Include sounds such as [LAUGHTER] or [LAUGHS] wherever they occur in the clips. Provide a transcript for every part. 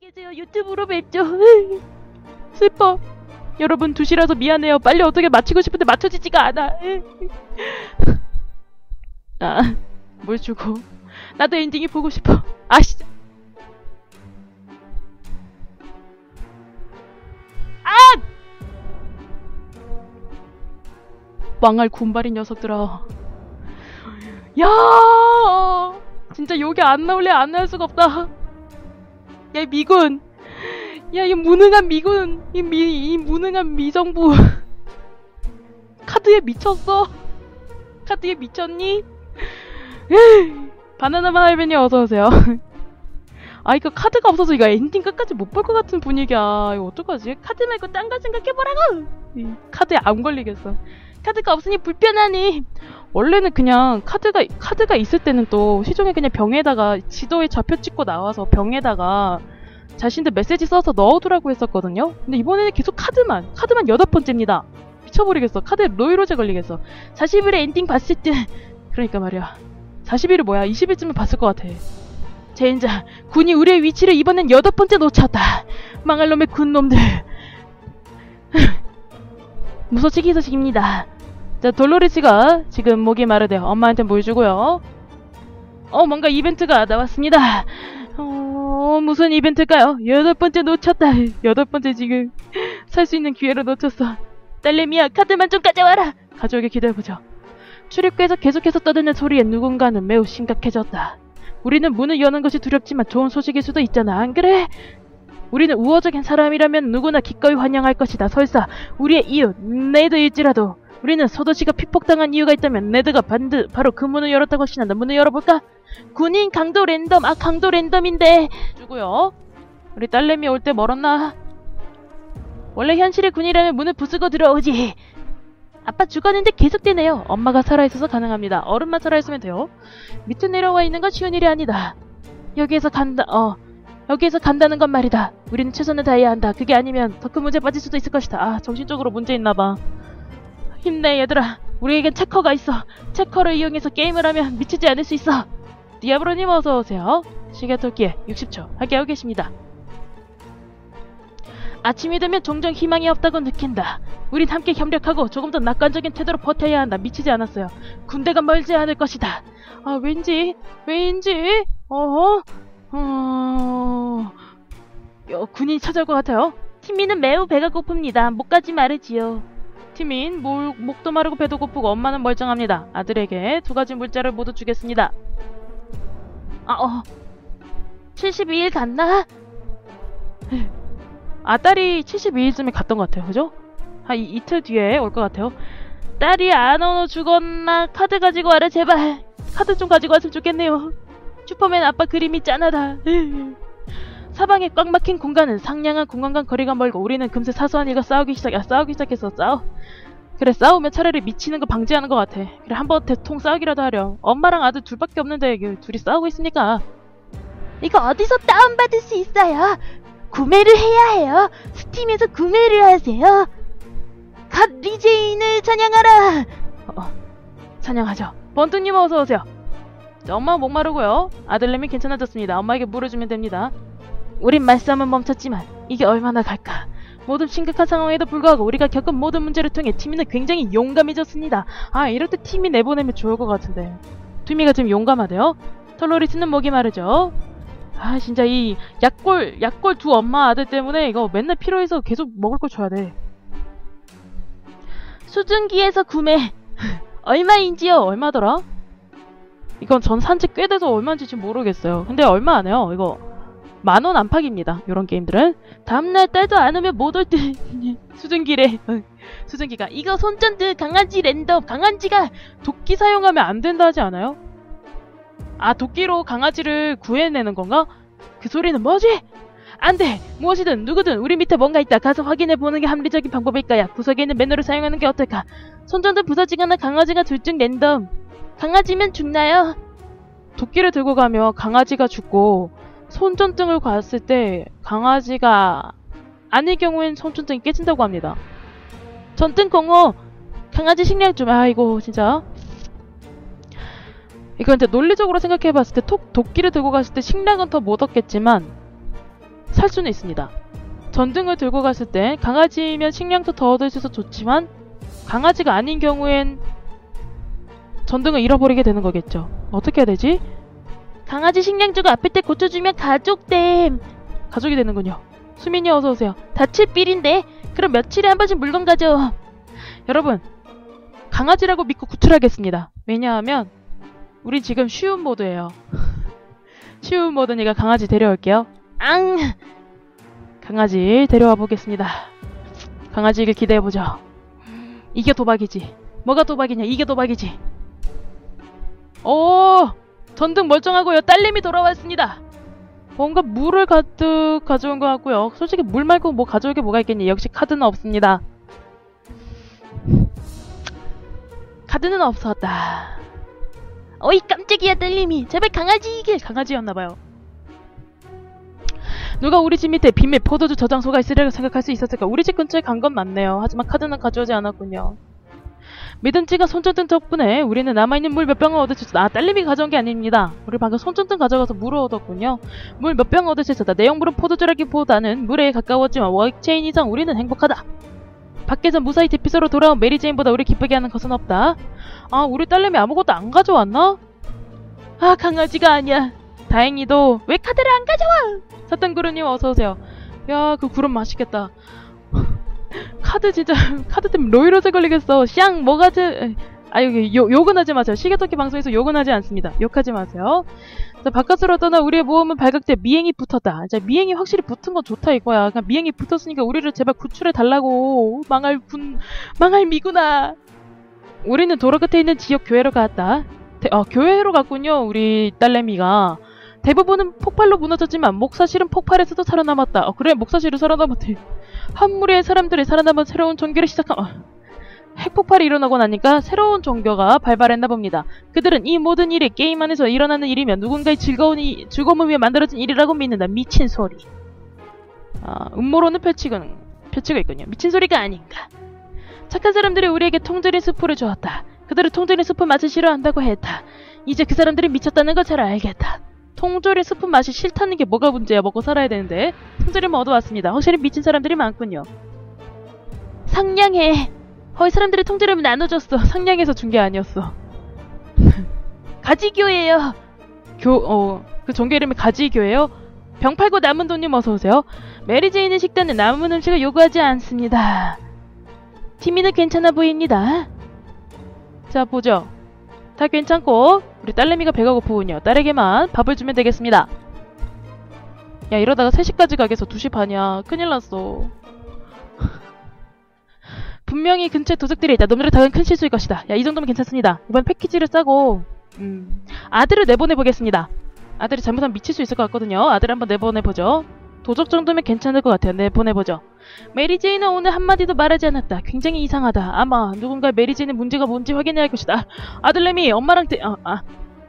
계세요. 유튜브로 뵙죠. [LAUGHS] 슬퍼. 여러분 2시라서 미안해요. 빨리 어떻게 맞히고 싶은데 맞춰지지가 않아. [LAUGHS] 아, 뭘 주고. 나도 엔딩이 보고 싶어. 아, 진짜. 아! 망할 군발인 녀석들아. 야! 진짜 여기 안 나올래 안 나올 수가 없다. 야, 이 미군. 야, 이 무능한 미군. 이 미, 이 무능한 미정부. [LAUGHS] 카드에 미쳤어? 카드에 미쳤니? [LAUGHS] 바나나 마을맨이 어서오세요. [LAUGHS] 아, 이거 카드가 없어서 이거 엔딩 끝까지 못 볼 것 같은 분위기야. 이거 어떡하지? 카드 말고 딴 거 생각해보라고! 이 카드에 안 걸리겠어. 카드가 없으니 불편하니. 원래는 그냥 카드가, 카드가 있을 때는 또 시종에 그냥 병에다가 지도에 좌표 찍고 나와서 병에다가 자신들 메시지 써서 넣어두라고 했었거든요. 근데 이번에는 계속 카드만, 카드만 여덟 번째입니다. 미쳐버리겠어. 카드에 로이로제 걸리겠어. 40일에 엔딩 봤을 때, [LAUGHS] 그러니까 말이야. 40일을 뭐야? 20일쯤은 봤을 것 같아. 젠자, 군이 우리의 위치를 이번엔 여덟 번째 놓쳤다. 망할 놈의 군놈들. [LAUGHS] 무소치기 소식입니다. 자, 돌로리스가 지금 목이 마르대요. 엄마한테 물 주고요. 어, 뭔가 이벤트가 나왔습니다. 어, 무슨 이벤트일까요? 여덟 번째 놓쳤다. 여덟 번째 지금 살 수 있는 기회를 놓쳤어. 딸내미야, 카드만 좀 가져와라. 가져오게 기다려보죠. 출입구에서 계속해서 떠드는 소리에 누군가는 매우 심각해졌다. 우리는 문을 여는 것이 두렵지만 좋은 소식일 수도 있잖아, 안 그래? 우리는 우호적인 사람이라면 누구나 기꺼이 환영할 것이다. 설사 우리의 이웃 네드일지라도 우리는 소도시가 피폭당한 이유가 있다면 네드가 반드 바로 그 문을 열었다고 신한다. 문을 열어볼까? 군인 강도 랜덤 아 강도 랜덤인데 주고요. 우리 딸내미 올 때 멀었나? 원래 현실의 군이라면 문을 부수고 들어오지. 아빠 죽었는데 계속되네요. 엄마가 살아있어서 가능합니다. 어른만 살아있으면 돼요. 밑에 내려와 있는 건 쉬운 일이 아니다. 여기에서 간다, 어. 여기에서 간다는 건 말이다. 우리는 최선을 다해야 한다. 그게 아니면 더 큰 문제에 빠질 수도 있을 것이다. 아, 정신적으로 문제 있나봐. 힘내, 얘들아. 우리에겐 체커가 있어. 체커를 이용해서 게임을 하면 미치지 않을 수 있어. 디아브로님 어서오세요. 시계토끼에 60초 함께하고 계십니다. 아침이 되면 종종 희망이 없다고 느낀다. 우린 함께 협력하고 조금 더 낙관적인 태도로 버텨야 한다. 미치지 않았어요. 군대가 멀지 않을 것이다. 아, 왠지, 왠지, 어허, 어, 어, 군인이 찾아올 것 같아요. 티미는 매우 배가 고픕니다. 목까지 마르지요. 티민, 목, 목도 마르고 배도 고프고 엄마는 멀쩡합니다. 아들에게 두 가지 물자를 모두 주겠습니다. 아, 어. 72일 갔나? 아, 딸이 72일쯤에 갔던 것 같아요. 그죠? 한 이, 이틀 뒤에 올 것 같아요. 딸이 안 오너 죽었나? 카드 가지고 와라, 제발. 카드 좀 가지고 왔으면 좋겠네요. 슈퍼맨 아빠 그림이 짠하다. 사방에 꽉 막힌 공간은 상냥한 공간과 거리가 멀고 우리는 금세 사소한 일과 싸우기 시작, 아, 싸우기 시작했어, 싸우. 그래, 싸우면 차라리 미치는 거 방지하는 것 같아. 그래, 한번 대통 싸우기라도 하렴. 엄마랑 아들 둘밖에 없는데 그 둘이 싸우고 있으니까. 이거 어디서 다운받을 수 있어요? 구매를 해야 해요. 스팀에서 구매를 하세요. 갓 리제인을 찬양하라. 어, 찬양하죠. 번뚜님 어서 오세요. 자, 엄마 목마르고요. 아들내미 괜찮아졌습니다. 엄마에게 물어주면 됩니다. 우린 말싸움은 멈췄지만 이게 얼마나 갈까? 모든 심각한 상황에도 불구하고 우리가 겪은 모든 문제를 통해 티미는 굉장히 용감해졌습니다. 아 이럴 때 팀이 내보내면 좋을 것 같은데. 티미가 지금 용감하대요. 털로리스는 목이 마르죠. 아 진짜 이 약골 약골 두 엄마 아들 때문에 이거 맨날 필요해서 계속 먹을 걸 줘야 돼. 수증기에서 구매. [LAUGHS] 얼마인지요? 얼마더라? 이건 전 산지 꽤 돼서 얼마인지 지금 모르겠어요. 근데 얼마 안 해요. 이거 만원 안팎입니다. 이런 게임들은. 다음날 딸도 안 오면 못올 듯. [LAUGHS] 수증기래. [LAUGHS] 수증기가 이거 손전등 강아지 랜덤 강아지가 도끼 사용하면 안 된다 하지 않아요? 아 도끼로 강아지를 구해내는 건가? 그 소리는 뭐지? 안 돼! 무엇이든 누구든 우리 밑에 뭔가 있다. 가서 확인해 보는 게 합리적인 방법일 거야. 구석에 있는 매너를 사용하는 게 어떨까? 손전등 부서지거나 강아지가 둘중 랜덤. 강아지면 죽나요? 도끼를 들고 가면 강아지가 죽고 손전등을 갔을 때 강아지가 아닐 경우엔 손전등이 깨진다고 합니다. 전등 공호 강아지 식량 좀 아이고 진짜 이거 이제 논리적으로 생각해봤을 때 톡, 도끼를 들고 갔을 때 식량은 더 못 얻겠지만 살 수는 있습니다. 전등을 들고 갔을 때 강아지면 식량도 더 얻을 수 있어서 좋지만 강아지가 아닌 경우엔 전등을 잃어버리게 되는 거겠죠. 어떻게 해야 되지? 강아지 식량 주고 아플 때 고쳐주면 가족됨. 가족이 되는군요. 수민이 어서 오세요. 다칠 빌인데 그럼 며칠에 한 번씩 물건 가져. 여러분 강아지라고 믿고 구출하겠습니다. 왜냐하면 우리 지금 쉬운 모드예요. [LAUGHS] 쉬운 모드니까 강아지 데려올게요. 앙. 강아지 데려와 보겠습니다. 강아지를 기대해보죠. 이게 도박이지. 뭐가 도박이냐? 이게 도박이지. 오! 전등 멀쩡하고요. 딸님이 돌아왔습니다. 뭔가 물을 가득 가져온 것 같고요. 솔직히 물 말고 뭐 가져올 게 뭐가 있겠니? 역시 카드는 없습니다. 카드는 없었다. 어이 깜짝이야 딸님이. 제발 강아지 이길. 강아지였나봐요. 누가 우리 집 밑에 비밀 포도주 저장소가 있으리라고 생각할 수 있었을까? 우리 집 근처에 간 건 맞네요. 하지만 카드는 가져오지 않았군요. 믿음지가 손전등 덕분에 우리는 남아있는 물 몇 병을 있었다. 아, 딸님이 가져온 게 아닙니다. 우리 방금 손전등 가져가서 물을 얻었군요. 물몇수 있었다. 내용물은 포도주라기보다는 물에 가까웠지만 워익체인 이상 우리는 행복하다. 밖에서 무사히 대피소로 돌아온 메리제인보다 우리 기쁘게 하는 것은 없다. 아, 우리 딸내미 아무것도 안 가져왔나? 아, 강아지가 아니야. 다행히도 왜 카드를 안 가져와? 사탕구루님 어서오세요. 야, 그 구름 맛있겠다. 카드 진짜, [LAUGHS] 카드 때문에 로이로제 걸리겠어. 샹, 뭐가 제, 아, 여기, 욕, 욕은 하지 마세요. 시계토끼 방송에서 욕은 하지 않습니다. 욕하지 마세요. 자, 바깥으로 떠나 우리의 모험은 발각돼 미행이 붙었다. 자, 미행이 확실히 붙은 건 좋다 이거야. 그냥 미행이 붙었으니까 우리를 제발 구출해 달라고. 망할 군, 망할 미구나. 우리는 도로 끝에 있는 지역 교회로 갔다. 대, 어, 교회로 갔군요. 우리 딸내미가. 대부분은 폭발로 무너졌지만 목사실은 폭발에서도 살아남았다. 어, 그래 목사실은 살아남았대. 한 무리의 사람들이 살아남은 새로운 종교를 시작한 어, 핵폭발이 일어나고 나니까 새로운 종교가 발발했나 봅니다. 그들은 이 모든 일이 게임 안에서 일어나는 일이며 누군가의 즐거운 이, 즐거움을 위해 만들어진 일이라고 믿는다. 미친 소리. 아, 음모론을 펼치고, 펼치고 있군요. 미친 소리가 아닌가. 착한 사람들이 우리에게 통조림 수프를 주었다. 그들은 통조림 수프 맛을 싫어한다고 했다. 이제 그 사람들이 미쳤다는 걸 잘 알겠다. 통조림 스프 맛이 싫다는 게 뭐가 문제야 먹고 살아야 되는데 통조림을 얻어왔습니다. 확실히 미친 사람들이 많군요. 상냥해. 허이 사람들이 통조림을 나눠줬어. 상냥해서 준 게 아니었어. [LAUGHS] 가지교예요. 교, 어, 그 종교 이름이 가지교예요? 병 팔고 남은 돈님 어서오세요. 메리제이는 식단에 남은 음식을 요구하지 않습니다. 티미는 괜찮아 보입니다. 자, 보죠. 다 괜찮고 우리 딸내미가 배가 고프군요. 딸에게만 밥을 주면 되겠습니다. 야 이러다가 3시까지 가겠어. 2시 반이야. 큰일 났어. [LAUGHS] 분명히 근처에 도둑들이 있다. 놈들의 다은 큰 실수일 것이다. 야 이 정도면 괜찮습니다. 이번 패키지를 싸고 음, 아들을 내보내보겠습니다. 아들이 잘못하면 미칠 수 있을 것 같거든요. 아들 한번 내보내보죠. 도적 정도면 괜찮을 것 같아요. 내보내보죠. 메리제이는 오늘 한마디도 말하지 않았다. 굉장히 이상하다. 아마 누군가 메리제이는 문제가 뭔지 확인해야 할 것이다. 아들내미 엄마랑 대... 아, 아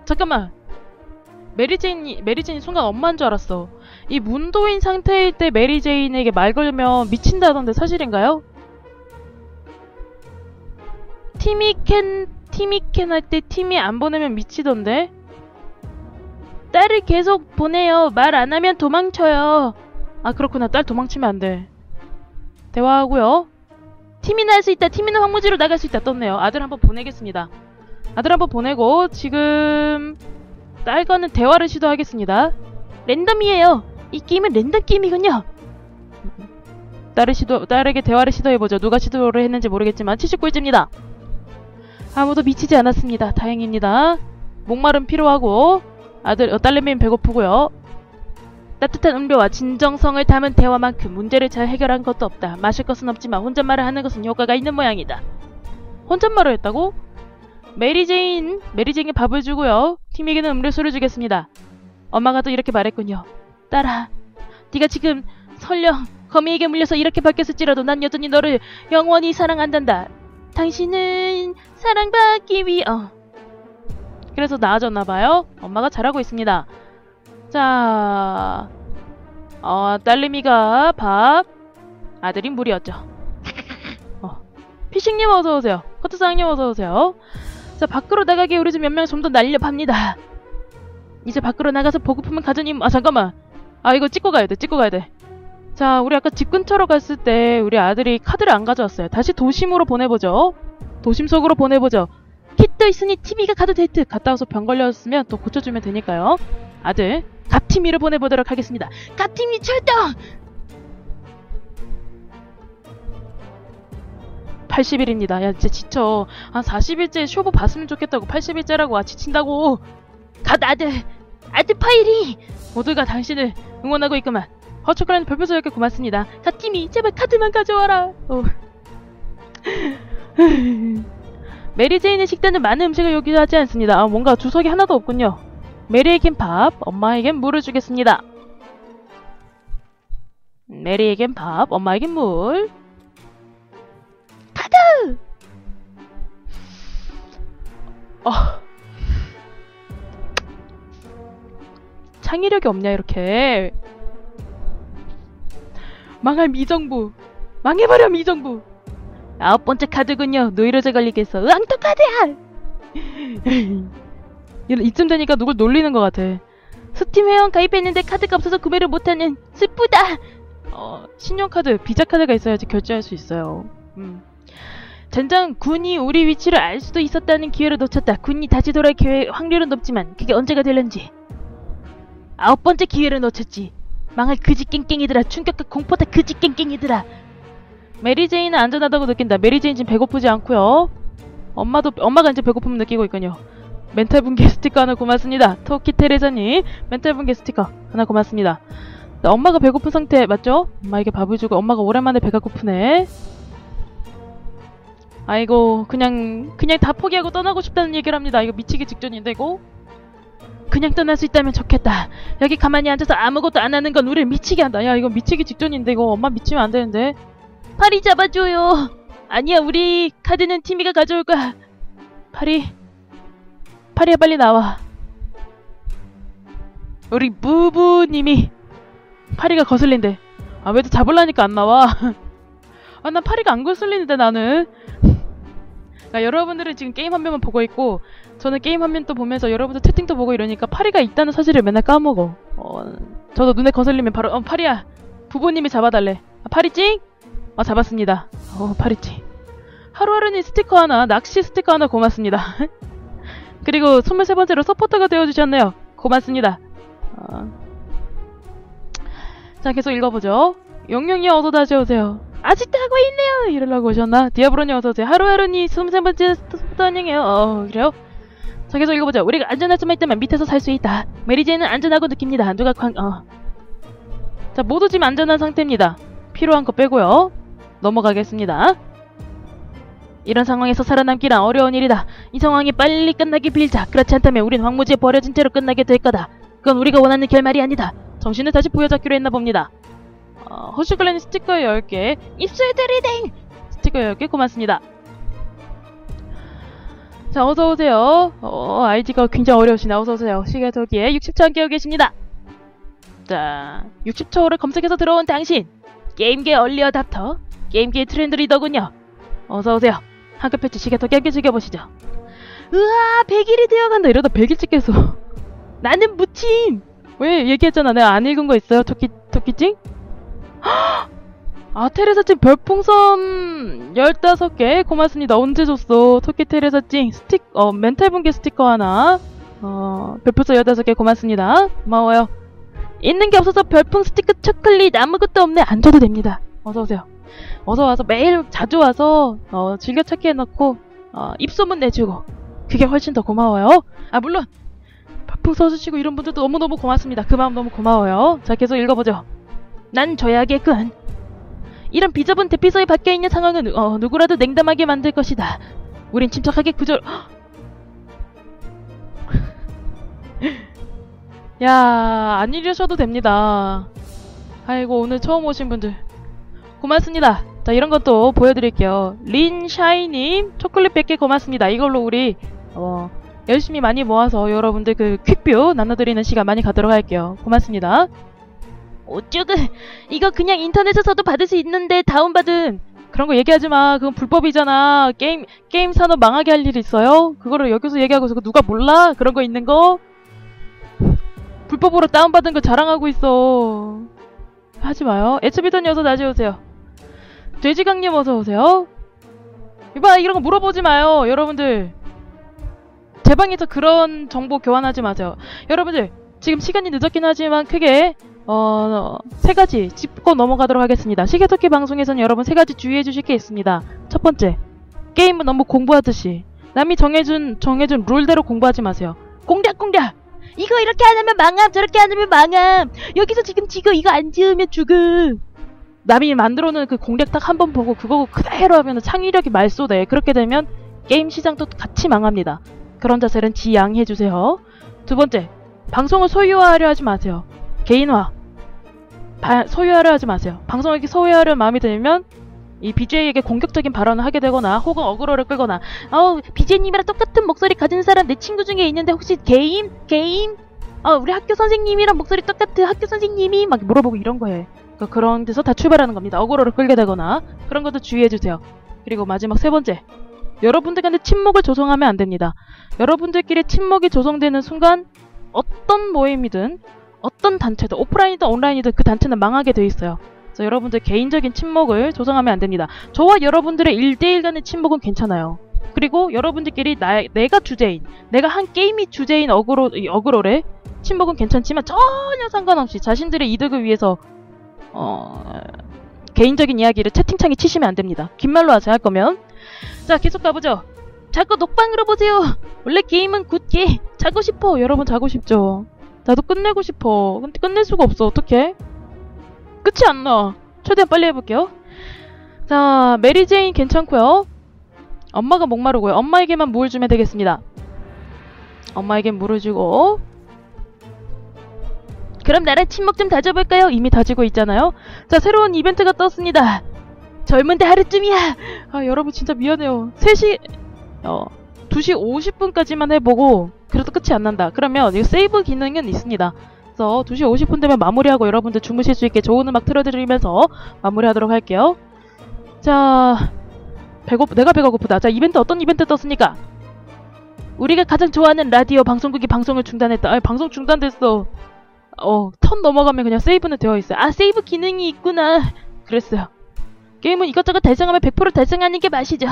잠깐만. 메리제인이 메리제인이 순간 엄마인 줄 알았어. 이 문도인 상태일 때 메리제인에게 말 걸면 미친다던데 사실인가요? 티미캔 티미캔 할 때 팀이 안 보내면 미치던데? 딸을 계속 보내요. 말 안 하면 도망쳐요. 아 그렇구나. 딸 도망치면 안 돼. 대화하고요. 팀이나 할 수 있다. 팀이는 황무지로 나갈 수 있다. 떴네요. 아들 한번 보내겠습니다. 아들 한번 보내고 지금 딸과는 대화를 시도하겠습니다. 랜덤이에요. 이 게임은 랜덤 게임이군요. 딸을 시도, 딸에게 대화를 시도해보죠. 누가 시도를 했는지 모르겠지만 79일째입니다. 아무도 미치지 않았습니다. 다행입니다. 목마름 필요하고 아들, 어, 딸내미는 배고프고요. 따뜻한 음료와 진정성을 담은 대화만큼 문제를 잘 해결한 것도 없다. 마실 것은 없지만 혼잣말을 하는 것은 효과가 있는 모양이다. 혼잣말을 했다고? 메리제인, 메리제인에 밥을 주고요. 팀에게는 음료수를 주겠습니다. 엄마가 또 이렇게 말했군요. 딸아, 네가 지금 설령 거미에게 물려서 이렇게 바뀌었을지라도 난 여전히 너를 영원히 사랑한단다. 당신은 사랑받기 위해... 어. 그래서 나아졌나봐요. 엄마가 잘하고 있습니다. 자, 어, 딸내미가 밥, 아들이 물이었죠. [LAUGHS] 어, 피싱님 어서오세요. 커트상님 어서오세요. 자, 밖으로 나가게 우리 집 몇 명 좀 더 날려 팝니다. 이제 밖으로 나가서 보급품을 가져님, 아, 잠깐만. 아 이거 찍고 가야 돼 찍고 가야 돼 자 우리 아까 집 근처로 갔을 때 우리 아들이 카드를 안 가져왔어요 다시 도심으로 보내보죠 도심 속으로 보내보죠 킷도 있으니 TV가 가도 데이트 갔다 와서 병 걸렸으면 또 고쳐주면 되니까요 아들 갑티미를 보내보도록 하겠습니다 가팀이 출동! 80일입니다 야 진짜 지쳐 한 40일째 쇼부 봤으면 좋겠다고 80일째라고 아 지친다고 갓 아들! 아들 파일이! 모두가 당신을 응원하고 있구만 허초콜릿 별표소 이렇게 고맙습니다 가팀이 제발 카드만 가져와라! 어. [LAUGHS] 메리제인의 식단은 많은 음식을 요구하지 않습니다. 아, 뭔가 주석이 하나도 없군요. 메리에겐 밥, 엄마에겐 물을 주겠습니다. 메리에겐 밥, 엄마에겐 물. 카드! 어. 창의력이 없냐 이렇게. 망할 미정부. 망해버려 미정부. 아홉 번째 카드군요. 노이로제 걸리겠어. 앙토 카드야! 이쯤 되니까 누굴 놀리는 것 같아. 스팀 회원 가입했는데 카드가 없어서 구매를 못하는 슬프다! 어, 신용카드, 비자카드가 있어야지 결제할 수 있어요. 음. 젠장, 군이 우리 위치를 알 수도 있었다는 기회를 놓쳤다. 군이 다시 돌아올 기회 확률은 높지만 그게 언제가 될런지. 아홉 번째 기회를 놓쳤지. 망할 그지 깽깽이들아. 충격과 공포다 그지 깽깽이들아. 메리제인은 안전하다고 느낀다. 메리제인 지금 배고프지 않고요. 엄마도 엄마가 이제 배고픔을 느끼고 있군요. 멘탈 붕괴 스티커 하나 고맙습니다. 토키 테레사님 멘탈 붕괴 스티커 하나 고맙습니다. 나 엄마가 배고픈 상태 맞죠? 엄마에게 밥을 주고 엄마가 오랜만에 배가 고프네. 아이고 그냥 그냥 다 포기하고 떠나고 싶다는 얘기를 합니다. 이거 미치기 직전인데 이거. 그냥 떠날 수 있다면 좋겠다. 여기 가만히 앉아서 아무것도 안 하는 건 우리를 미치게 한다. 야 이거 미치기 직전인데 이거 엄마 미치면 안 되는데. 파리 잡아줘요! 아니야 우리 카드는 티미가 가져올 거야. 파리 파리야 빨리 나와. 우리 무부님이 파리가 거슬린대. 아, 왜 또 잡으려니까 안 나와? [LAUGHS] 아, 난 파리가 안 거슬리는데, 나는. [LAUGHS] 그러니까 여러분들은 지금 게임 화면만 보고 있고, 저는 게임 화면 또 보면서 여러분들 채팅도 보고 이러니까 파리가 있다는 사실을 맨날 까먹어. 어, 저도 눈에 거슬리면 바로, 어, 파리야. 부모님이 잡아달래. 아, 파리찡? 어, 잡았습니다. 어, 파리찡. 하루하루니 스티커 하나, 낚시 스티커 하나 고맙습니다. [LAUGHS] 그리고 23번째로 서포터가 되어주셨네요. 고맙습니다. 어. 자, 계속 읽어보죠. 용용이 어서 다시 오세요. 아직도 하고 있네요! 이러려고 오셨나? 디아브로님 어서오세요. 하루하루니 23번째 스포터 안녕해요. 어, 그래요? 자, 계속 읽어보죠. 우리가 안전할 수만 있다면 밑에서 살 수 있다. 메리제이는 안전하고 느낍니다. 누가 광, 어. 자, 모두 지금 안전한 상태입니다. 필요한 거 빼고요. 넘어가겠습니다. 이런 상황에서 살아남기란 어려운 일이다. 이 상황이 빨리 끝나길 빌자. 그렇지 않다면 우린 황무지에 버려진 채로 끝나게 될 거다. 그건 우리가 원하는 결말이 아니다. 정신을 다시 부여잡기로 했나 봅니다. 어, 허슈글렌 스티커 10개, 입술 들이댕! 스티커 10개 고맙습니다. 자, 어서오세요. 어, 아이디가 굉장히 어려우시네. 어서오세요. 시계토기에 60초 함께하고 계십니다. 자, 60초를 검색해서 들어온 당신. 게임계 얼리 어답터, 게임계 트렌드 리더군요. 어서오세요. 한급 패치 시계토기 함께 즐겨보시죠. 으아, 100일이 되어간다. 이러다 100일 찍겠어. [LAUGHS] 나는 무침! 왜 얘기했잖아. 내가 안 읽은 거 있어요? 토끼, 토끼찡? [GASPS] 아, 테레사찡 별풍선 15개 고맙습니다. 언제 줬어? 토끼 테레사찡 스틱, 어, 멘탈 붕괴 스티커 하나. 어, 별풍선 15개 고맙습니다. 고마워요. 있는 게 없어서 별풍 스티커 초콜릿 아무것도 없네. 안 줘도 됩니다. 어서오세요. 어서 와서 매일 자주 와서, 어, 즐겨찾기 해놓고, 어, 입소문 내주고. 그게 훨씬 더 고마워요. 아, 물론, 별풍 써주시고 이런 분들도 너무너무 고맙습니다. 그 마음 너무 고마워요. 자, 계속 읽어보죠. 난 줘야겠군. 이런 비좁은 대피소에 박혀있는 상황은 어, 누구라도 냉담하게 만들 것이다. 우린 침착하게 구절... [LAUGHS] 야, 안 이러셔도 됩니다. 아이고, 오늘 처음 오신 분들. 고맙습니다. 자, 이런 것도 보여드릴게요. 린샤이님, 초콜릿 100개 고맙습니다. 이걸로 우리, 어, 열심히 많이 모아서 여러분들 그 퀵뷰 나눠드리는 시간 많이 가도록 할게요. 고맙습니다. 어쩌그 이거 그냥 인터넷에서도 받을 수 있는데 다운받은 그런 거 얘기하지 마. 그건 불법이잖아. 게임 게임 산업 망하게 할 일 있어요? 그거를 여기서 얘기하고 있어. 누가 몰라? 그런 거 있는 거? 불법으로 다운받은 거 자랑하고 있어. 하지 마요. 에츠비더니 어서 다시 오세요. 돼지강님 어서 오세요. 이봐 이런 거 물어보지 마요. 여러분들. 제 방에서 그런 정보 교환하지 마세요. 여러분들 지금 시간이 늦었긴 하지만 크게 어, 세 가지 짚고 넘어가도록 하겠습니다. 시계토끼 방송에서는 여러분 세 가지 주의해 주실 게 있습니다. 첫 번째, 게임은 너무 공부하듯이 남이 정해준 정해준 룰대로 공부하지 마세요. 공략공략. 이거 이렇게 안 하면 망함 저렇게 안 하면 망함 여기서 지금 지금 이거 안 지으면 죽음 남이 만들어 놓은 그 공략 딱 한 번 보고 그거 그대로 하면 창의력이 말소돼. 그렇게 되면 게임 시장도 같이 망합니다. 그런 자세는 지양해주세요. 두 번째, 방송을 소유화하려 하지 마세요. 개인화. 바- 소유하려 하지 마세요. 방송을 이렇게 소유하려 마음이 들면 이 BJ에게 공격적인 발언을 하게 되거나 혹은 어그로를 끌거나 어우 BJ님이랑 똑같은 목소리 가진 사람 내 친구 중에 있는데 혹시 게임? 게임? 어 우리 학교 선생님이랑 목소리 똑같은 학교 선생님이 막 물어보고 이런 거에 그런 데서 다 출발하는 겁니다. 어그로를 끌게 되거나 그런 것도 주의해주세요. 그리고 마지막 세 번째, 여러분들 간의 침묵을 조성하면 안 됩니다. 여러분들끼리 침묵이 조성되는 순간 어떤 모임이든 어떤 단체든 오프라인이든 온라인이든 그 단체는 망하게 돼 있어요. 그래서 여러분들 개인적인 침묵을 조성하면 안 됩니다. 저와 여러분들의 1대1 간의 침묵은 괜찮아요. 그리고 여러분들끼리 나, 내가 주제인, 내가 한 게임이 주제인 어그로, 이 어그로래 침묵은 괜찮지만 전혀 상관없이 자신들의 이득을 위해서 어, 개인적인 이야기를 채팅창에 치시면 안 됩니다. 긴 말로 하세요 할 거면. 자, 계속 가보죠. 자꾸 녹방으로 보세요 원래 게임은 굿게 자고 싶어. 여러분 자고 싶죠. 나도 끝내고 싶어. 근데 끝낼 수가 없어. 어떡해? 끝이 안 나. 최대한 빨리 해볼게요. 자, 메리제인 괜찮고요. 엄마가 목마르고요. 엄마에게만 물을 주면 되겠습니다. 엄마에게 물을 주고 그럼 나랑 침묵 좀 다져볼까요? 이미 다지고 있잖아요. 자, 새로운 이벤트가 떴습니다. 젊은데 하루쯤이야 아, 여러분 진짜 미안해요. 3시, 어, 2시 50분까지만 해보고, 그래도 끝이 안 난다. 그러면 이 세이브 기능은 있습니다. 그래서 2시 50분 되면 마무리하고 여러분들 주무실 수 있게 좋은 음악 틀어드리면서 마무리하도록 할게요. 자, 배고, 내가 배가 고프다. 자, 이벤트 어떤 이벤트 떴습니까? 우리가 가장 좋아하는 라디오 방송국이 방송을 중단했다. 아, 방송 중단됐어. 어, 턴 넘어가면 그냥 세이브는 되어 있어요. 아 세이브 기능이 있구나 그랬어요. 게임은 이것저것 달성하면 100% 달성하는 게 맛이죠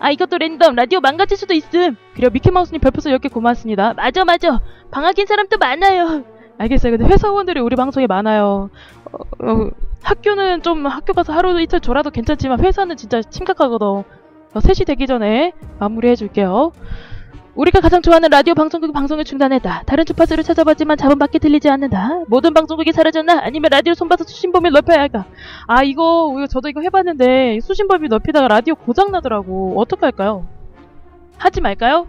아 이것도 랜덤 라디오 망가질 수도 있음 그리고 미키마우스님 별풍선 10개 고맙습니다. 맞아 맞아 방학인 사람도 많아요 알겠어요. 근데 회사원들이 우리 방송에 많아요. 어, 어, 학교는 좀 학교 가서 하루 이틀 졸아도 괜찮지만 회사는 진짜 심각하거든. 어, 3시 되기 전에 마무리해 줄게요. 우리가 가장 좋아하는 라디오 방송국 방송을 중단했다. 다른 주파수를 찾아봤지만 잡은 밖에 들리지 않는다. 모든 방송국이 사라졌나? 아니면 라디오 손봐서 수신 범위를 넓혀야 할까? 아 이거 저도 이거 해봤는데 수신 범위 넓히다가 라디오 고장 나더라고. 어떡할까요? 하지 말까요?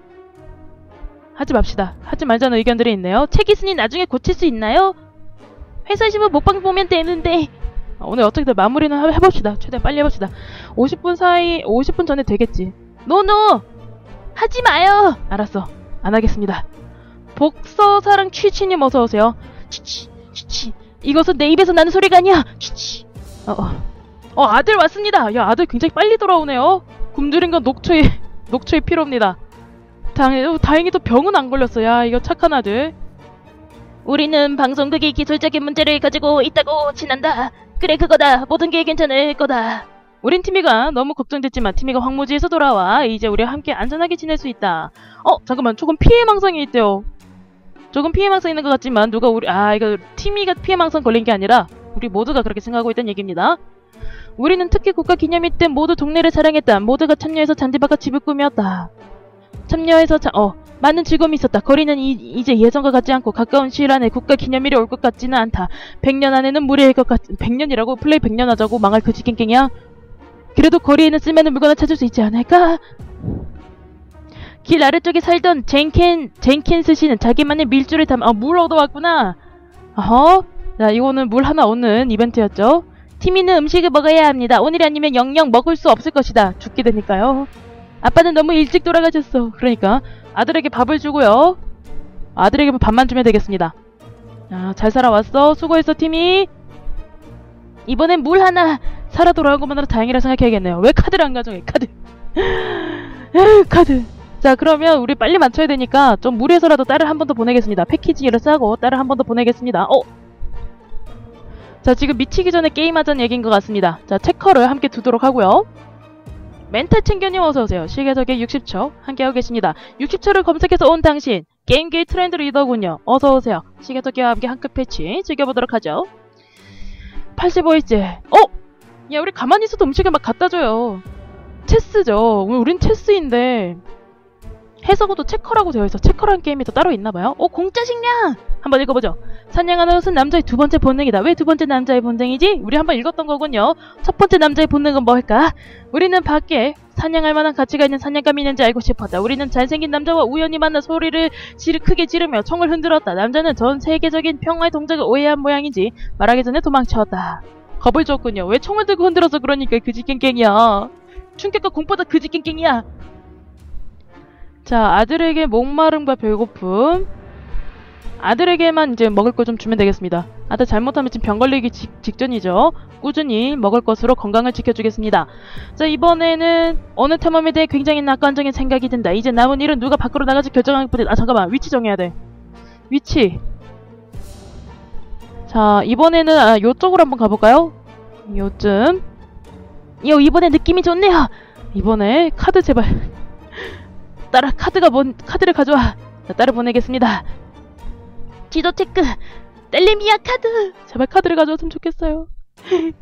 하지 맙시다. 하지 말자는 의견들이 있네요. 책 있으니 나중에 고칠 수 있나요? 회사시면 먹방 보면 되는데 아, 오늘 어떻게든 마무리는 하- 해봅시다. 최대한 빨리 해봅시다. 50분 사이, 50분 전에 되겠지. 노노 하지 마요 알았어. 안 하겠습니다. 복서사랑 취치님 어서오세요. 치치 치치 이것은 내 입에서 나는 소리가 아니야 치치 어, 어. 어, 아들 왔습니다. 야, 아들 굉장히 빨리 돌아오네요. 굶주린 건 녹초의, [LAUGHS] 녹초의 피로입니다. 다행, 어, 다행히 또 병은 안 걸렸어. 야, 이거 착한 아들. 우리는 방송국이 기술적인 문제를 가지고 있다고 친한다 그래 그거다 모든 게 괜찮을 거다 우린 티미가 너무 걱정됐지만 티미가 황무지에서 돌아와 이제 우리와 함께 안전하게 지낼 수 있다. 어 잠깐만 조금 피해망상이 있대요. 조금 피해망상 있는 것 같지만 누가 우리 아 이거 티미가 피해망상 걸린 게 아니라 우리 모두가 그렇게 생각하고 있다는 얘기입니다. 우리는 특히 국가 기념일 때 모두 동네를 사랑했다. 모두가 참여해서 잔디밭과 집을 꾸몄다. 참여해서 자, 어 많은 즐거움이 있었다. 거리는 이, 이제 예전과 같지 않고 가까운 시일 안에 국가 기념일이 올 것 같지는 않다. 100년 안에는 무리일 것 같... 100년이라고? 플레이 100년 하자고 망할 그 지깽깽이야? 그래도 거리에는 쓸만한 물건을 찾을 수 있지 않을까? 길 아래쪽에 살던 젠켄, 젠킨스 씨는 자기만의 밀주를 담아, 아, 물 얻어왔구나. 어허. 자, 이거는 물 하나 얻는 이벤트였죠. 티미는 음식을 먹어야 합니다 오늘이 아니면 영영 먹을 수 없을 것이다 죽게 되니까요. 아빠는 너무 일찍 돌아가셨어. 그러니까 아들에게 밥을 주고요. 아들에게 밥만 주면 되겠습니다. 아, 잘 살아왔어. 수고했어, 팀이. 이번엔 물 하나 살아 돌아온 것만으로 다행이라 생각해야겠네요. 왜 카드를 안 가져가? 카드. [LAUGHS] 에휴, 카드. 자, 그러면 우리 빨리 맞춰야 되니까 좀 무리해서라도 딸을 한 번 더 보내겠습니다. 패키지를 싸고 딸을 한 번 더 보내겠습니다. 어? 자, 지금 미치기 전에 게임하자는 얘기인 것 같습니다. 자, 체커를 함께 두도록 하고요. 멘탈 챙겨님 어서오세요. 시계적의 60초 함께하고 계십니다. 60초를 검색해서 온 당신 게임계의 트렌드 리더군요. 어서오세요. 시계적기와 함께 한끗 패치 즐겨보도록 하죠. 85일째. 어? 야, 우리 가만히 있어도 음식을 막 갖다 줘요. 체스죠. 우린 체스인데 해석어도 체커라고 되어 있어. 체커라는 게임이 더 따로 있나 봐요. 어, 공짜 식량! 한번 읽어보죠. 사냥하는 것은 남자의 두 번째 본능이다. 왜 두 번째 남자의 본능이지? 우리 한번 읽었던 거군요. 첫 번째 남자의 본능은 뭘까? 우리는 밖에 사냥할 만한 가치가 있는 사냥감이 있는지 알고 싶었다. 우리는 잘생긴 남자와 우연히 만나 소리를 지르, 크게 지르며 총을 흔들었다. 남자는 전 세계적인 평화의 동작을 오해한 모양인지 말하기 전에 도망쳤다. 겁을 줬군요. 왜 총을 들고 흔들어서 그러니까 그지깽깽이야. 충격과 공포다 그지깽깽이야. 자, 아들에게 목마름과 배고픔. 아들에게만 이제 먹을 거 좀 주면 되겠습니다. 아들 잘못하면 지금 병 걸리기 직, 직전이죠. 꾸준히 먹을 것으로 건강을 지켜주겠습니다. 자, 이번에는 어느 탐험에 대해 굉장히 낙관적인 생각이 든다. 이제 남은 일은 누가 밖으로 나가지 결정할 뿐이 아, 잠깐만. 위치 정해야 돼. 위치. 자, 이번에는 아, 요쪽으로 한번 가볼까요? 요쯤. 요, 이번에 느낌이 좋네요. 이번에 카드 제발. [LAUGHS] 딸아, 카드가 뭔, 카드를 가져와. 자, 딸을 보내겠습니다. 지도 체크. 텔레미아 카드. 제발 카드를 가져왔으면 좋겠어요. [LAUGHS]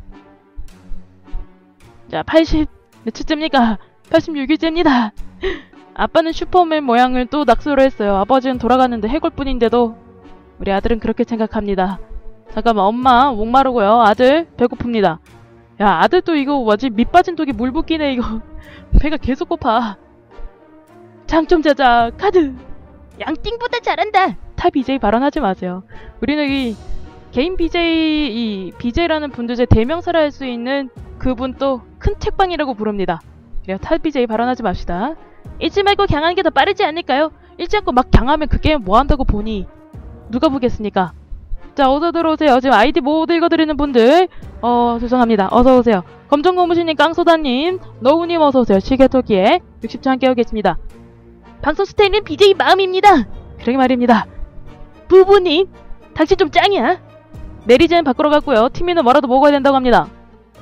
자, 80. 며칠째입니까? 86일째입니다. [LAUGHS] 아빠는 슈퍼맨 모양을 또 낙서를 했어요. 아버지는 돌아갔는데 해골 뿐인데도 우리 아들은 그렇게 생각합니다. 잠깐만, 엄마 목마르고요. 아들 배고픕니다. 야, 아들 또 이거 뭐지? 밑 빠진 독에 물 붓기네, 이거. [LAUGHS] 배가 계속 고파. 장점 자자, 카드! 양띵보다 잘한다. 타 BJ 발언하지 마세요. 우리는 이 개인 BJ, 이 BJ라는 분들의 대명사를 할 수 있는 그분 또 큰 책방이라고 부릅니다. 그래요, 타 BJ 발언하지 맙시다. 잊지 말고 강하는 게더 빠르지 않을까요? 읽지 않고 막 강하면 그 게임 뭐 한다고 보니 누가 보겠습니까? 자 어서 들어오세요. 지금 아이디 못 읽어드리는 분들 어 죄송합니다. 어서 오세요. 검정고무신님, 깡소다님, 너우님 어서 오세요. 시계토끼에 60초 함께 오겠습니다. 방송 스타일은 BJ 마음입니다. 그러게 말입니다. 부부님, 당신 좀 짱이야. 메리젠 밖으로 갔고요. 티미는 뭐라도 먹어야 된다고 합니다.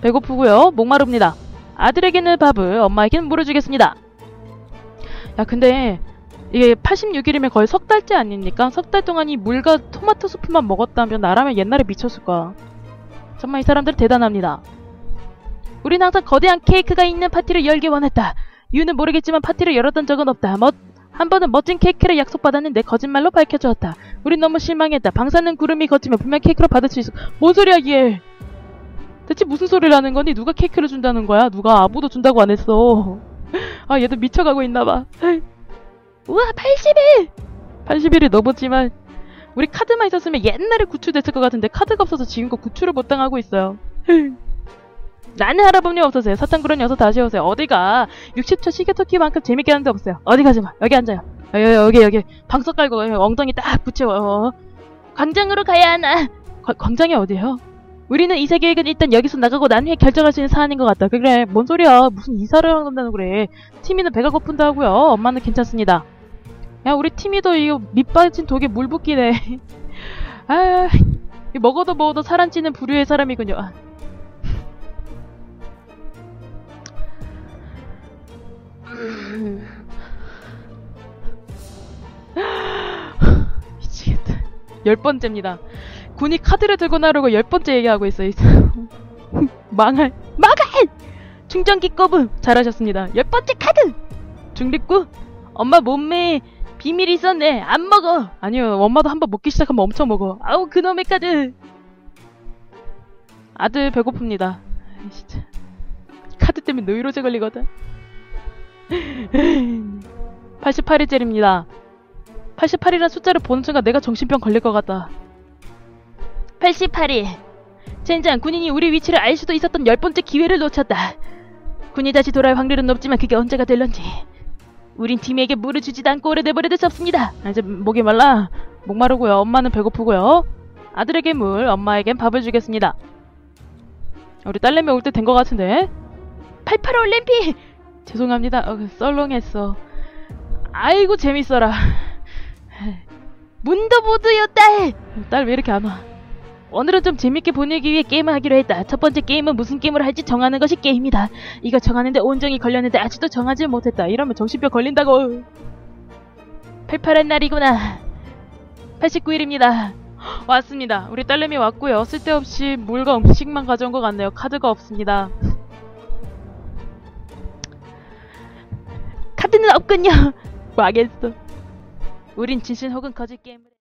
배고프고요. 목마릅니다. 아들에게는 밥을, 엄마에게는 물을 주겠습니다. 야 근데 이게 86일이면 거의 석 달째 아닙니까? 석 달 동안 이 물과 토마토 수프만 먹었다면 나라면 옛날에 미쳤을 거야. 정말 이 사람들 대단합니다. 우린 항상 거대한 케이크가 있는 파티를 열기 원했다. 이유는 모르겠지만 파티를 열었던 적은 없다. 멋, 한 번은 멋진 케이크를 약속받았는데 거짓말로 밝혀주었다. 우린 너무 실망했다. 방사능 구름이 걷히면 분명 케이크로 받을 수 있어. 뭔 소리야 얘. 대체 무슨 소리를 하는 거니? 누가 케이크를 준다는 거야? 누가 아무도 준다고 안 했어. [LAUGHS] 아 얘들 미쳐가고 있나봐. [LAUGHS] 우와 80일! 80일이 넘었지만 우리 카드만 있었으면 옛날에 구출됐을 것 같은데 카드가 없어서 지금껏 구출을 못 당하고 있어요. [LAUGHS] 나는 할아버님 없어서요. 사탕구런 녀석 다시 오세요. 어디가? 60초 시계토끼만큼 재밌게 하는 데 없어요. 어디 가지 마. 여기 앉아요. 여기 여기 여기 방석 깔고 엉덩이 딱 붙여. 어. 광장으로 가야 하나? 과, 광장이 어디예요? 우리는 이세 계획은 일단 여기서 나가고 난 후에 결정할 수 있는 사안인 것 같다. 그래, 뭔 소리야. 무슨 이사를 한다는 그래. 티미는 배가 고픈다 하고요. 엄마는 괜찮습니다. 야, 우리 티미도 이거 밑 빠진 독에 물 붓기네. [LAUGHS] 아, 먹어도 먹어도 살안 찌는 부류의 사람이군요. [LAUGHS] 미치겠다. 열 번째입니다. 군이 카드를 들고 나르고 열 번째 얘기하고 있어요. [LAUGHS] 망할. 망할! 충전기 거부 잘하셨습니다. 열 번째 카드! 중립구? 엄마 몸매에 비밀이 있었네. 안 먹어. 아니요. 엄마도 한번 먹기 시작하면 엄청 먹어. 아우 그놈의 카드. 아들 배고픕니다. 진짜. 카드 때문에 노이로제 걸리거든. [LAUGHS] 88일째입니다. 88이라는 숫자를 보는 순간 내가 정신병 걸릴 것 같다. 88일. 젠장, 군인이 우리 위치를 알 수도 있었던 열 번째 기회를 놓쳤다. 군이 다시 돌아올 확률은 높지만 그게 언제가 될런지. 우린 팀에게 물을 주지도 않고 오래돼버려도 섭습니다. 아, 이제 목이 말라. 목 마르고요. 엄마는 배고프고요. 아들에게 물, 엄마에겐 밥을 주겠습니다. 우리 딸내미 올 때 된 것 같은데? 88 올림픽! 죄송합니다. 어, 썰렁했어. 아이고 재밌어라. [LAUGHS] 문더보드요 딸. 딸 왜 이렇게 안 와? 오늘은 좀 재밌게 보내기 위해 게임을 하기로 했다. 첫 번째 게임은 무슨 게임을 할지 정하는 것이 게임이다. 이거 정하는데 온종일 걸렸는데 아직도 정하지 못했다. 이러면 정신병 걸린다고. 팔팔한 날이구나. 89일입니다. 왔습니다. 우리 딸내미 왔고요. 쓸데없이 물과 음식만 가져온 것 같네요. 카드가 없습니다. 카드는 없군요. [LAUGHS] 망했어. 우린 진실 혹은 거짓 게임을 해.